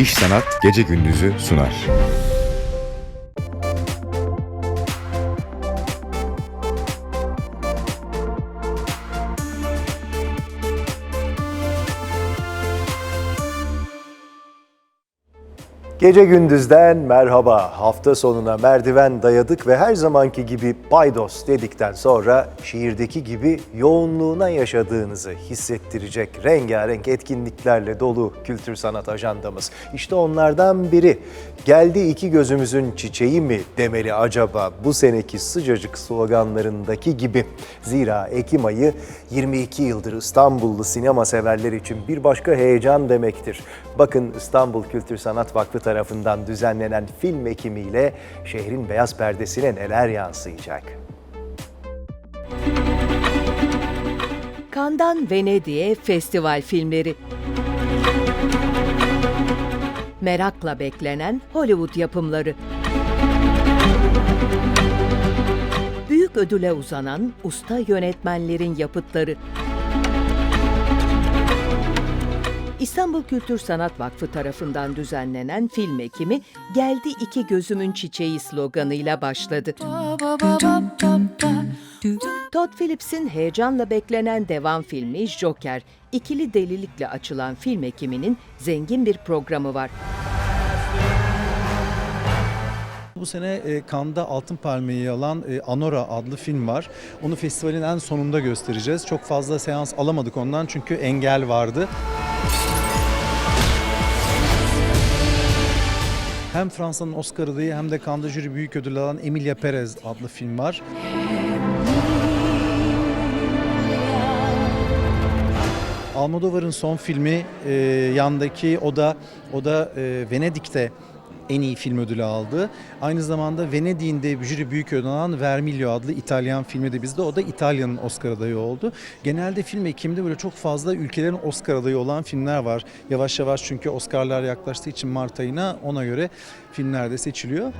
İş Sanat Gece Gündüz'ü sunar. Gece gündüzden merhaba. Hafta sonuna merdiven dayadık ve her zamanki gibi paydos dedikten sonra şiirdeki gibi yoğunluğuna yaşadığınızı hissettirecek rengarenk etkinliklerle dolu kültür sanat ajandamız. İşte onlardan biri. Geldi iki gözümüzün çiçeği mi demeli acaba bu seneki sıcacık sloganlarındaki gibi. Zira Ekim ayı 22 yıldır İstanbullu sinema severler için bir başka heyecan demektir. Bakın İstanbul Kültür Sanat Vakfı tarafından düzenlenen film ekimiyle şehrin beyaz perdesine neler yansıyacak? Cannes'dan Venedik'e festival filmleri. Merakla beklenen Hollywood yapımları. Büyük ödüle uzanan usta yönetmenlerin yapıtları. İstanbul Kültür Sanat Vakfı tarafından düzenlenen film ekimi Geldi İki Gözümün Çiçeği sloganıyla başladı. Todd Phillips'in heyecanla beklenen devam filmi Joker, ikili delilikle açılan film ekiminin zengin bir programı var. Bu sene e, Cannes'da Altın Palmiye'yi alan e, Anora adlı film var. Onu festivalin en sonunda göstereceğiz. Çok fazla seans alamadık ondan çünkü engel vardı. Hem Fransa'nın Oscar adayı hem de Cannes'da jüri büyük ödül alan Emilia Perez adlı film var. Almodovar'ın son filmi e, yandaki o da o da e, Venedik'te en iyi film ödülü aldı. Aynı zamanda Venedik'in jüri büyük ödül alan Vermiglio adlı İtalyan filmi de bizde. O da İtalya'nın Oscar adayı oldu. Genelde film ekiminde böyle çok fazla ülkelerin Oscar adayı olan filmler var. Yavaş yavaş çünkü Oscar'lar yaklaştığı için Mart ayına ona göre filmler de seçiliyor.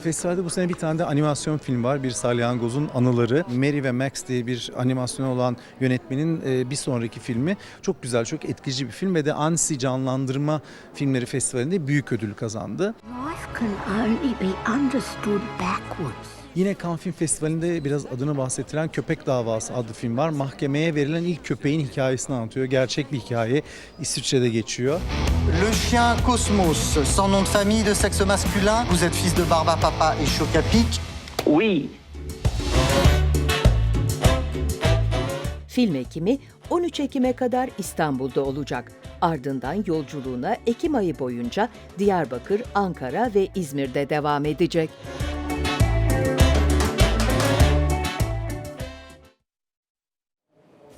Festivalde bu sene bir tane de animasyon film var. Bir salyangozun anıları. Mary ve Max diye bir animasyon olan yönetmenin e, bir sonraki filmi. Çok güzel, çok etkileyici bir film ve de Annecy Canlandırma Filmleri Festivali'nde büyük ödül kazandı. Life can only be understood backwards. Yine Cannes Film Festivali'nde biraz adını bahsetilen Köpek Davası adlı film var. Mahkemeye verilen ilk köpeğin hikayesini anlatıyor. Gerçek bir hikaye. İsviçre'de geçiyor. Le chien Cosmos, sans nom de famille de sexe masculin, vous êtes fils de Barba Papa et Chocapic. Oui, Film ekimi 13 Ekim'e kadar İstanbul'da olacak. Ardından yolculuğuna Ekim ayı boyunca Diyarbakır, Ankara ve İzmir'de devam edecek.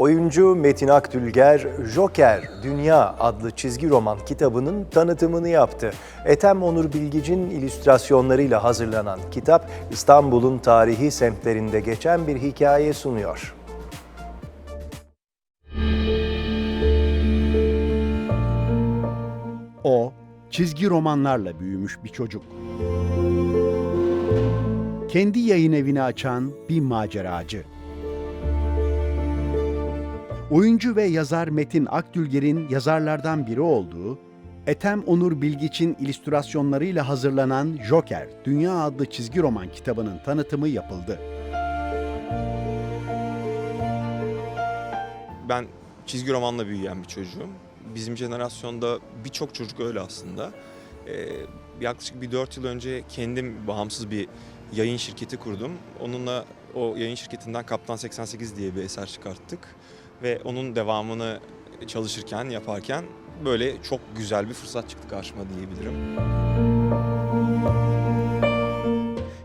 Oyuncu Metin Akdülger, Joker Dünya adlı çizgi roman kitabının tanıtımını yaptı. Ethem Onur Bilgic'in illüstrasyonlarıyla hazırlanan kitap, İstanbul'un tarihi semtlerinde geçen bir hikaye sunuyor. O, çizgi romanlarla büyümüş bir çocuk. Kendi yayın evini açan bir maceracı. Oyuncu ve yazar Metin Akdülger'in yazarlardan biri olduğu, Ethem Onur Bilgiç'in illüstrasyonlarıyla hazırlanan Joker, Dünya adlı çizgi roman kitabının tanıtımı yapıldı. Ben çizgi romanla büyüyen bir çocuğum. Bizim jenerasyonda birçok çocuk öyle aslında. Ee, yaklaşık bir 4 yıl önce kendim bağımsız bir yayın şirketi kurdum. Onunla o yayın şirketinden Kaptan 88 diye bir eser çıkarttık. Ve onun devamını çalışırken, yaparken böyle çok güzel bir fırsat çıktı karşıma diyebilirim.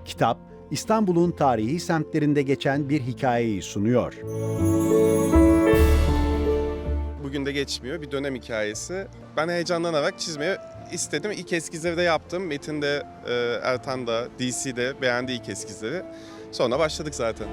Kitap, İstanbul'un tarihi semtlerinde geçen bir hikayeyi sunuyor. bugün de geçmiyor. Bir dönem hikayesi. Ben heyecanlanarak çizmeye istedim. İlk eskizleri de yaptım. Metin de, e, Ertan da, DC de beğendi ilk eskizleri. Sonra başladık zaten.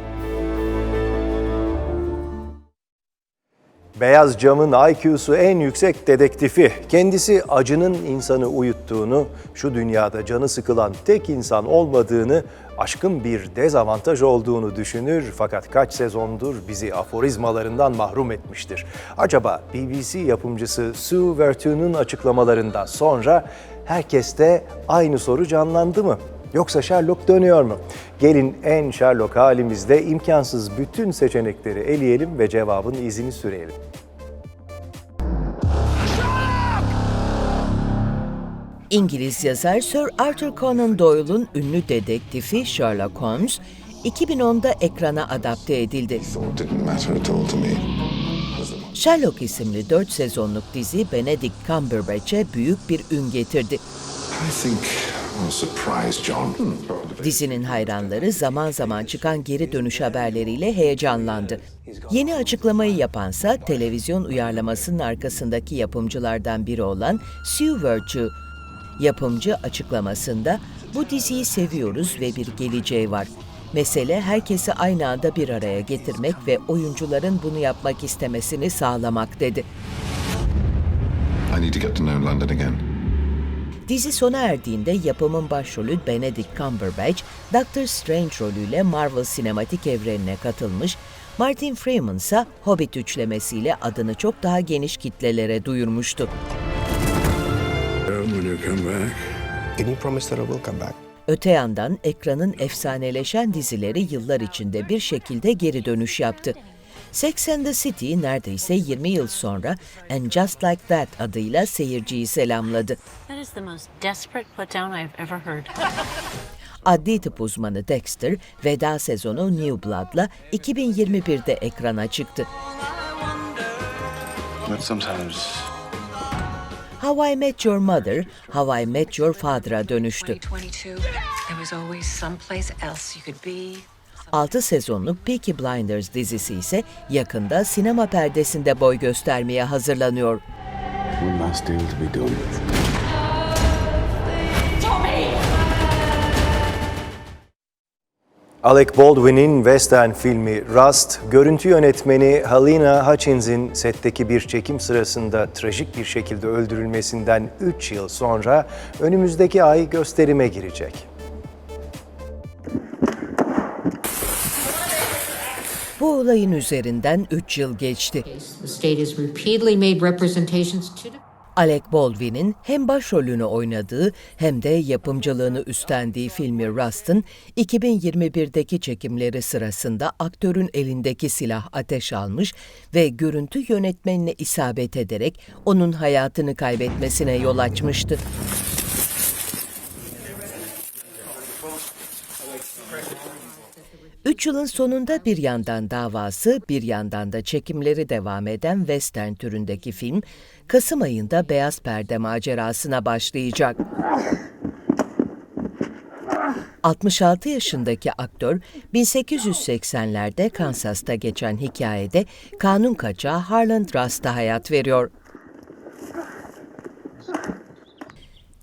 Beyaz camın IQ'su en yüksek dedektifi. Kendisi acının insanı uyuttuğunu, şu dünyada canı sıkılan tek insan olmadığını, aşkın bir dezavantaj olduğunu düşünür fakat kaç sezondur bizi aforizmalarından mahrum etmiştir. Acaba BBC yapımcısı Sue Vertune'un açıklamalarından sonra herkeste aynı soru canlandı mı? Yoksa Sherlock dönüyor mu? Gelin en Sherlock halimizde imkansız bütün seçenekleri eleyelim ve cevabın izini sürelim. İngiliz yazar Sir Arthur Conan Doyle'un ünlü dedektifi Sherlock Holmes, 2010'da ekrana adapte edildi. Sherlock isimli 4 sezonluk dizi Benedict Cumberbatch'e büyük bir ün getirdi. Dizinin hayranları zaman zaman çıkan geri dönüş haberleriyle heyecanlandı. Yeni açıklamayı yapansa televizyon uyarlamasının arkasındaki yapımcılardan biri olan Sue Vertue. Yapımcı açıklamasında bu diziyi seviyoruz ve bir geleceği var. Mesele herkesi aynı anda bir araya getirmek ve oyuncuların bunu yapmak istemesini sağlamak dedi. I need to get to know London again. Dizi sona erdiğinde yapımın başrolü Benedict Cumberbatch, Doctor Strange rolüyle Marvel sinematik evrenine katılmış, Martin Freeman ise Hobbit üçlemesiyle adını çok daha geniş kitlelere duyurmuştu. Öte yandan ekranın efsaneleşen dizileri yıllar içinde bir şekilde geri dönüş yaptı. Sex and the City neredeyse 20 yıl sonra And Just Like That adıyla seyirciyi selamladı. That is the most desperate putdown I've ever heard. Adli tıp uzmanı Dexter, veda sezonu New Blood'la 2021'de ekrana çıktı. How I Met Your Mother, How I Met Your Father'a dönüştü. 22. There was always someplace else you could be. 6 sezonluk Peaky Blinders dizisi ise yakında sinema perdesinde boy göstermeye hazırlanıyor. Alec Baldwin'in western filmi Rust, görüntü yönetmeni Halina Hutchins'in setteki bir çekim sırasında trajik bir şekilde öldürülmesinden 3 yıl sonra önümüzdeki ay gösterime girecek. Bu olayın üzerinden 3 yıl geçti. Alec Baldwin'in hem başrolünü oynadığı hem de yapımcılığını üstlendiği filmi Rust'ın 2021'deki çekimleri sırasında aktörün elindeki silah ateş almış ve görüntü yönetmenine isabet ederek onun hayatını kaybetmesine yol açmıştı. Üç yılın sonunda bir yandan davası, bir yandan da çekimleri devam eden western türündeki film, Kasım ayında Beyaz Perde macerasına başlayacak. 66 yaşındaki aktör, 1880'lerde Kansas'ta geçen hikayede kanun kaçağı Harlan Rust'a hayat veriyor.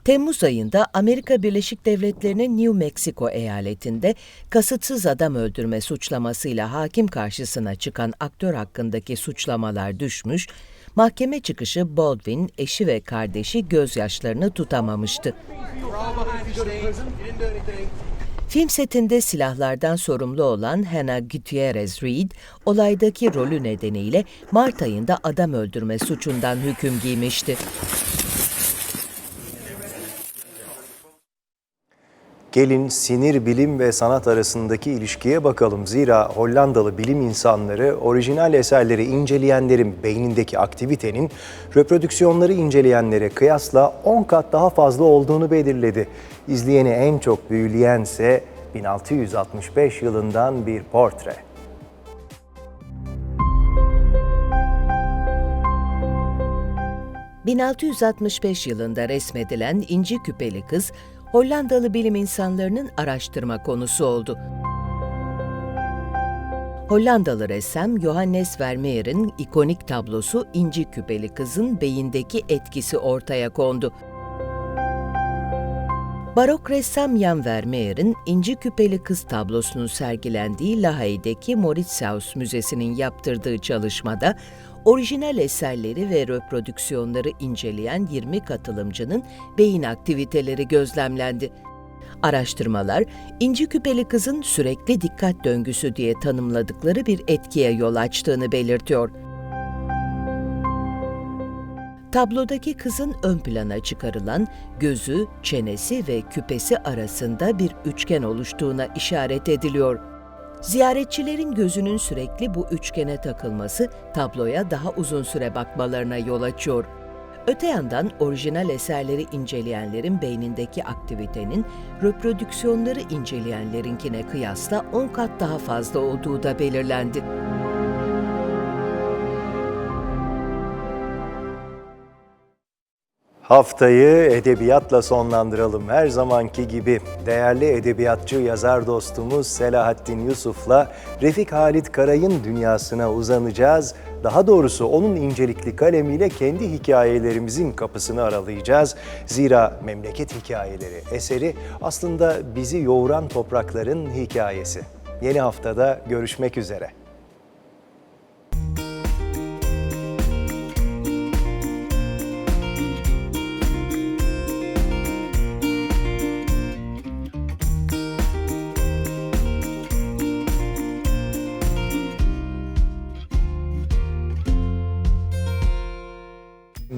Temmuz ayında Amerika Birleşik Devletleri'nin New Mexico eyaletinde kasıtsız adam öldürme suçlamasıyla hakim karşısına çıkan aktör hakkındaki suçlamalar düşmüş, mahkeme çıkışı Baldwin, eşi ve kardeşi gözyaşlarını tutamamıştı. Film setinde silahlardan sorumlu olan Hannah Gutierrez Reed, olaydaki rolü nedeniyle Mart ayında adam öldürme suçundan hüküm giymişti. Gelin sinir bilim ve sanat arasındaki ilişkiye bakalım. Zira Hollandalı bilim insanları orijinal eserleri inceleyenlerin beynindeki aktivitenin reprodüksiyonları inceleyenlere kıyasla 10 kat daha fazla olduğunu belirledi. İzleyeni en çok büyüleyense 1665 yılından bir portre. ...1665 yılında resmedilen İnci Küpeli Kız, Hollandalı bilim insanlarının araştırma konusu oldu. Hollandalı ressam Johannes Vermeer'in ikonik tablosu İnci Küpeli Kız'ın beyindeki etkisi ortaya kondu. Barok ressam Jan Vermeer'in İnci Küpeli Kız tablosunun sergilendiği Lahey'deki Mauritshuis Müzesi'nin yaptırdığı çalışmada Orijinal eserleri ve reprodüksiyonları inceleyen 20 katılımcının beyin aktiviteleri gözlemlendi. Araştırmalar, inci küpeli kızın sürekli dikkat döngüsü diye tanımladıkları bir etkiye yol açtığını belirtiyor. Tablodaki kızın ön plana çıkarılan gözü, çenesi ve küpesi arasında bir üçgen oluştuğuna işaret ediliyor. Ziyaretçilerin gözünün sürekli bu üçgene takılması tabloya daha uzun süre bakmalarına yol açıyor. Öte yandan orijinal eserleri inceleyenlerin beynindeki aktivitenin reprodüksiyonları inceleyenlerinkine kıyasla 10 kat daha fazla olduğu da belirlendi. Haftayı edebiyatla sonlandıralım. Her zamanki gibi değerli edebiyatçı yazar dostumuz Selahattin Yusuf'la Refik Halit Karay'ın dünyasına uzanacağız. Daha doğrusu onun incelikli kalemiyle kendi hikayelerimizin kapısını aralayacağız. Zira Memleket Hikayeleri eseri aslında bizi yoğuran toprakların hikayesi. Yeni haftada görüşmek üzere.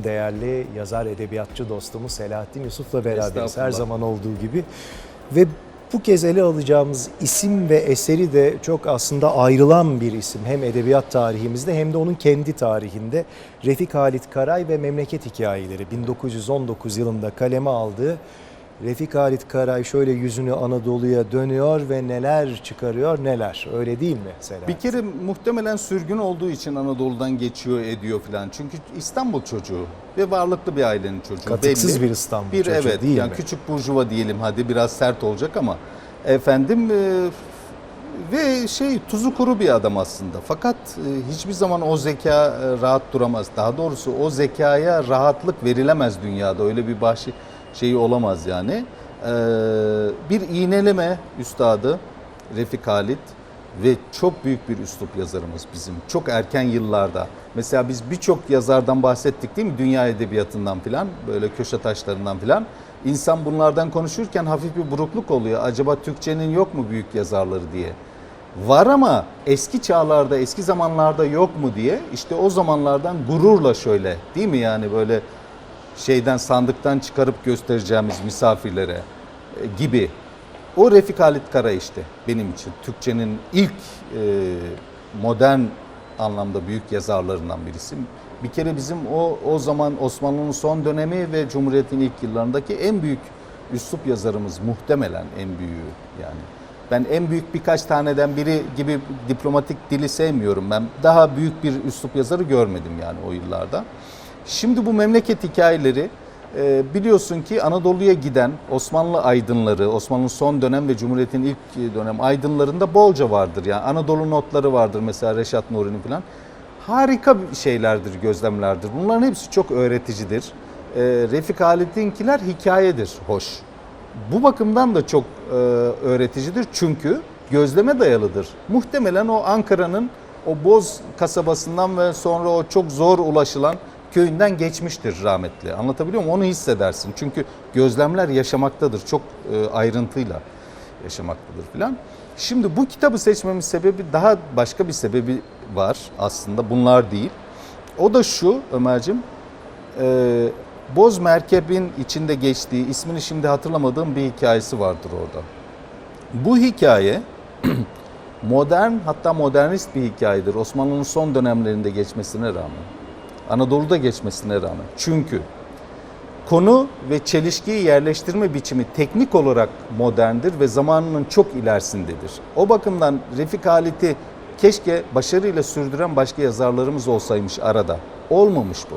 Değerli yazar edebiyatçı dostumuz Selahattin Yusuf'la beraberiz her zaman olduğu gibi. Ve bu kez ele alacağımız isim ve eseri de çok aslında ayrılan bir isim. Hem edebiyat tarihimizde hem de onun kendi tarihinde. Refik Halit Karay ve Memleket Hikayeleri 1919 yılında kaleme aldığı Refik Halit Karay şöyle yüzünü Anadolu'ya dönüyor ve neler çıkarıyor neler. Öyle değil mi Selahattin? Bir kere muhtemelen sürgün olduğu için Anadolu'dan geçiyor ediyor filan. Çünkü İstanbul çocuğu ve varlıklı bir ailenin çocuğu. Katıksız belli. bir İstanbul bir, çocuğu evet, değil yani mi? Küçük burjuva diyelim hadi biraz sert olacak ama efendim e, ve şey tuzu kuru bir adam aslında. Fakat e, hiçbir zaman o zeka e, rahat duramaz. Daha doğrusu o zekaya rahatlık verilemez dünyada. Öyle bir bahşi şeyi olamaz yani. Ee, bir iğneleme üstadı Refik Halit ve çok büyük bir üslup yazarımız bizim. Çok erken yıllarda. Mesela biz birçok yazardan bahsettik değil mi? Dünya edebiyatından filan, böyle köşe taşlarından filan. İnsan bunlardan konuşurken hafif bir burukluk oluyor. Acaba Türkçenin yok mu büyük yazarları diye. Var ama eski çağlarda, eski zamanlarda yok mu diye işte o zamanlardan gururla şöyle değil mi yani böyle şeyden sandıktan çıkarıp göstereceğimiz misafirlere e, gibi. O Refik Halit Kara işte benim için Türkçenin ilk e, modern anlamda büyük yazarlarından birisi. Bir kere bizim o o zaman Osmanlı'nın son dönemi ve Cumhuriyet'in ilk yıllarındaki en büyük üslup yazarımız muhtemelen en büyüğü yani. Ben en büyük birkaç taneden biri gibi diplomatik dili sevmiyorum. Ben daha büyük bir üslup yazarı görmedim yani o yıllarda. Şimdi bu memleket hikayeleri e, biliyorsun ki Anadolu'ya giden Osmanlı aydınları, Osmanlı'nın son dönem ve Cumhuriyet'in ilk dönem aydınlarında bolca vardır. Yani Anadolu notları vardır mesela Reşat Nuri'nin falan. Harika şeylerdir, gözlemlerdir. Bunların hepsi çok öğreticidir. E, Refik Halit'inkiler hikayedir, hoş. Bu bakımdan da çok e, öğreticidir çünkü gözleme dayalıdır. Muhtemelen o Ankara'nın o Boz kasabasından ve sonra o çok zor ulaşılan köyünden geçmiştir rahmetli. Anlatabiliyor muyum? Onu hissedersin. Çünkü gözlemler yaşamaktadır. Çok e, ayrıntıyla yaşamaktadır filan. Şimdi bu kitabı seçmemin sebebi daha başka bir sebebi var aslında. Bunlar değil. O da şu Ömer'cim. E, Boz Merkeb'in içinde geçtiği, ismini şimdi hatırlamadığım bir hikayesi vardır orada. Bu hikaye modern hatta modernist bir hikayedir. Osmanlı'nın son dönemlerinde geçmesine rağmen. Anadolu'da geçmesine rağmen. Çünkü konu ve çelişkiyi yerleştirme biçimi teknik olarak moderndir ve zamanının çok ilerisindedir. O bakımdan Refik Halit'i keşke başarıyla sürdüren başka yazarlarımız olsaymış arada. Olmamış bu.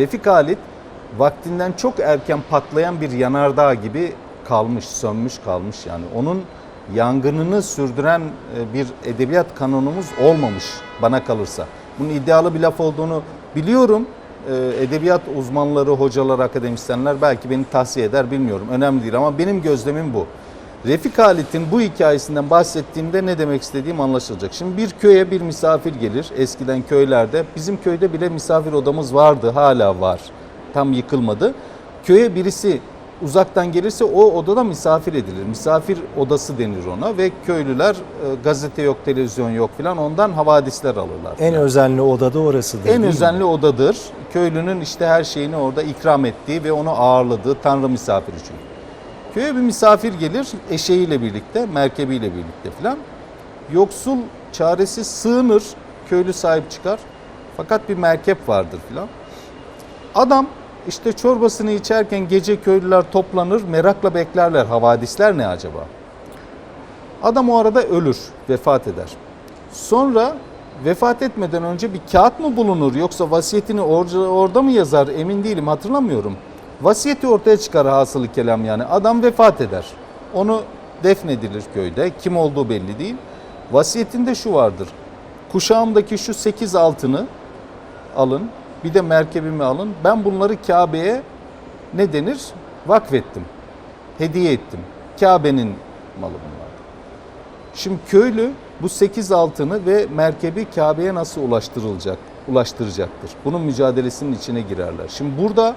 Refik Halit vaktinden çok erken patlayan bir yanardağ gibi kalmış, sönmüş kalmış yani. Onun yangınını sürdüren e, bir edebiyat kanonumuz olmamış bana kalırsa. Bunun iddialı bir laf olduğunu biliyorum. E, Edebiyat uzmanları, hocalar, akademisyenler belki beni tavsiye eder bilmiyorum. Önemli değil ama benim gözlemim bu. Refik Halit'in bu hikayesinden bahsettiğimde ne demek istediğim anlaşılacak. Şimdi bir köye bir misafir gelir. Eskiden köylerde bizim köyde bile misafir odamız vardı. Hala var. Tam yıkılmadı. Köye birisi uzaktan gelirse o odada misafir edilir. Misafir odası denir ona ve köylüler e, gazete yok, televizyon yok filan ondan havadisler alırlar. En özenli odada orasıdır. En değil mi? özenli odadır. Köylünün işte her şeyini orada ikram ettiği ve onu ağırladığı tanrı misafiri çünkü. Köye bir misafir gelir eşeğiyle birlikte, merkebiyle birlikte filan. Yoksul, çaresiz sığınır, köylü sahip çıkar. Fakat bir merkep vardır filan. Adam işte çorbasını içerken gece köylüler toplanır, merakla beklerler havadisler ne acaba? Adam o arada ölür, vefat eder. Sonra vefat etmeden önce bir kağıt mı bulunur yoksa vasiyetini orada, orada mı yazar emin değilim hatırlamıyorum. Vasiyeti ortaya çıkar hasılı kelam yani. Adam vefat eder. Onu defnedilir köyde. Kim olduğu belli değil. Vasiyetinde şu vardır. Kuşağımdaki şu sekiz altını alın. Bir de merkebimi alın. Ben bunları Kabe'ye ne denir? Vakfettim. Hediye ettim. Kabe'nin malı bunlar. Şimdi köylü bu 8 altını ve merkebi Kabe'ye nasıl ulaştırılacak, ulaştıracaktır. Bunun mücadelesinin içine girerler. Şimdi burada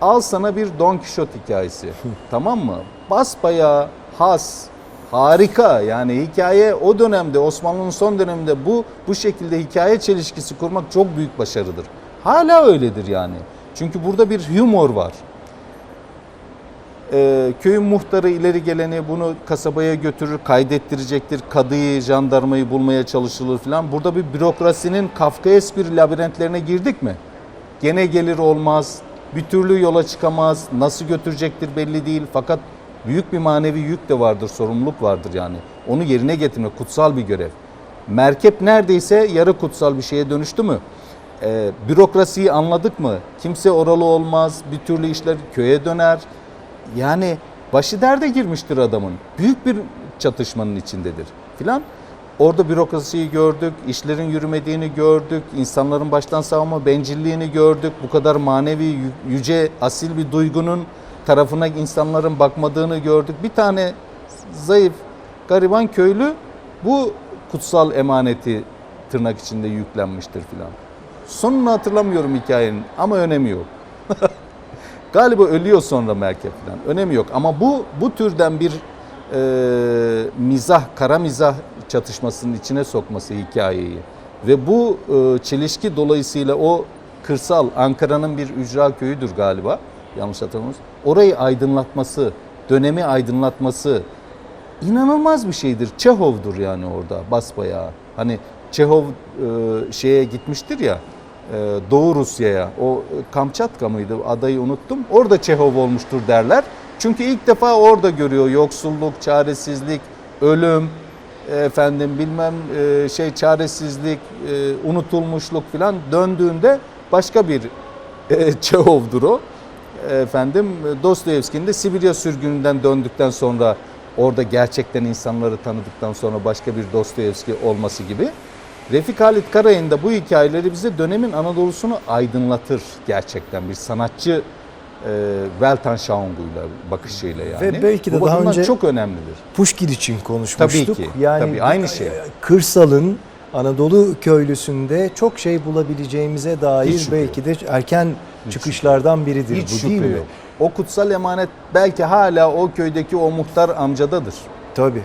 al sana bir Don Quixote hikayesi. tamam mı? Basbayağı has, harika. Yani hikaye o dönemde Osmanlı'nın son döneminde bu bu şekilde hikaye çelişkisi kurmak çok büyük başarıdır. Hala öyledir yani. Çünkü burada bir humor var. Ee, köyün muhtarı ileri geleni bunu kasabaya götürür, kaydettirecektir. Kadıyı, jandarmayı bulmaya çalışılır falan. Burada bir bürokrasinin Kafkaesk bir labirentlerine girdik mi? Gene gelir olmaz, bir türlü yola çıkamaz, nasıl götürecektir belli değil. Fakat büyük bir manevi yük de vardır, sorumluluk vardır yani. Onu yerine getirmek kutsal bir görev. Merkep neredeyse yarı kutsal bir şeye dönüştü mü? Ee, bürokrasiyi anladık mı? Kimse oralı olmaz, bir türlü işler köye döner. Yani başı derde girmiştir adamın. Büyük bir çatışmanın içindedir filan. Orada bürokrasiyi gördük, işlerin yürümediğini gördük, insanların baştan savunma bencilliğini gördük. Bu kadar manevi, yü- yüce, asil bir duygunun tarafına insanların bakmadığını gördük. Bir tane zayıf, gariban köylü bu kutsal emaneti tırnak içinde yüklenmiştir filan. Sonunu hatırlamıyorum hikayenin ama önemi yok. Galiba ölüyor sonra merkep falan. Önemi yok. Ama bu bu türden bir e, mizah, kara mizah çatışmasının içine sokması hikayeyi ve bu e, çelişki dolayısıyla o kırsal Ankara'nın bir ücra köyüdür galiba. Yanlış hatırlamıyorsam. Orayı aydınlatması, dönemi aydınlatması inanılmaz bir şeydir. Çehov'dur yani orada basbayağı. Hani Çehov e, şeye gitmiştir ya Doğu Rusya'ya. O e, Kamçatka mıydı? Adayı unuttum. Orada Çehov olmuştur derler. Çünkü ilk defa orada görüyor yoksulluk, çaresizlik, ölüm, e, efendim bilmem e, şey çaresizlik, e, unutulmuşluk filan döndüğünde başka bir e, Çehov'dur o. Efendim Dostoyevski'nin de Sibirya sürgününden döndükten sonra orada gerçekten insanları tanıdıktan sonra başka bir Dostoyevski olması gibi. Refik Halit Karay'ın da bu hikayeleri bize dönemin Anadolu'sunu aydınlatır gerçekten bir sanatçı e, Weltanschauung'uyla, bakışıyla yani. Ve belki de bu daha önce- çok önemlidir. Pushkin için konuşmuştuk. Tabii ki, Yani tabii, aynı şey. Kırsalın Anadolu köylüsünde çok şey bulabileceğimize dair Hiç şüphe belki de erken çıkışlardan biridir Hiç bu şüphe değil mi? yok. O kutsal emanet belki hala o köydeki o muhtar amcadadır. Tabii.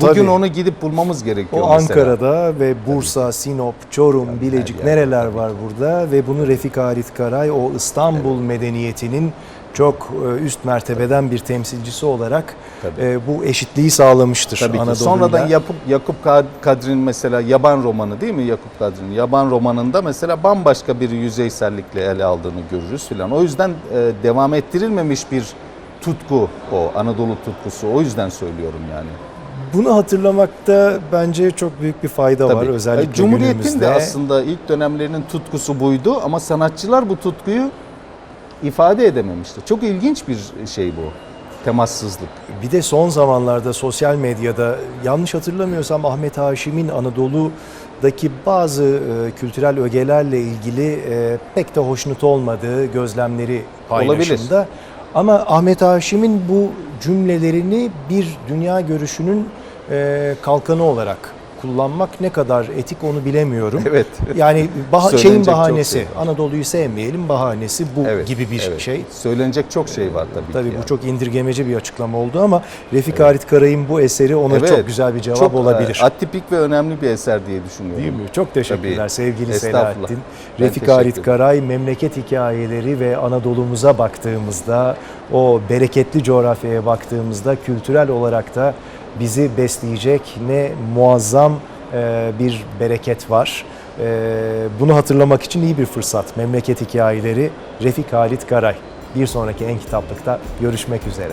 Bugün Tabii. onu gidip bulmamız gerekiyor O mesela. Ankara'da ve Bursa, Sinop, Çorum, Bilecik her yerde, nereler var burada ve bunu Refik Halit Karay o İstanbul medeniyetinin çok e, üst mertebeden bir temsilcisi olarak Tabii. e, bu eşitliği sağlamıştır Tabii. Anadolu'yla. Sonradan Yakup, Yakup Kad- Kadri'nin mesela Yaban romanı değil mi Yakup Kadri'nin? Yaban romanında mesela bambaşka bir yüzeysellikle ele aldığını görürüz filan. O yüzden e, devam ettirilmemiş bir tutku o Anadolu tutkusu. O yüzden söylüyorum yani. Bunu hatırlamakta bence çok büyük bir fayda var Tabii. özellikle E, Cumhuriyet'in günümüzde. de aslında ilk dönemlerinin tutkusu buydu ama sanatçılar bu tutkuyu ifade edememişti. Çok ilginç bir şey bu. Temassızlık. Bir de son zamanlarda sosyal medyada yanlış hatırlamıyorsam Ahmet Haşim'in Anadolu'daki bazı e, kültürel ögelerle ilgili e, pek de hoşnut olmadığı gözlemleri paylaşımda. Ama Ahmet Haşim'in bu cümlelerini bir dünya görüşünün e, kalkanı olarak kullanmak ne kadar etik onu bilemiyorum. Evet. Yani bah- şeyin çok bahanesi, şey. Anadolu'yu sevmeyelim bahanesi bu Evet, gibi bir evet. şey. Söylenecek çok şey var tabii, Tabii ki. bu yani. çok indirgemeci bir açıklama oldu ama Refik Halit Karay'ın bu eseri ona Evet, çok güzel bir cevap çok, olabilir. e, Atipik ve önemli bir eser diye düşünüyorum. Değil mi? Çok teşekkürler Tabii. sevgili. Selahattin. Refik ederim. Karay memleket hikayeleri ve Anadolu'muza baktığımızda o bereketli coğrafyaya baktığımızda kültürel olarak da bizi besleyecek ne muazzam e, bir bereket var. E, Bunu hatırlamak için iyi bir fırsat. Memleket hikayeleri Refik Halit Karay. Bir sonraki en kitaplıkta görüşmek üzere.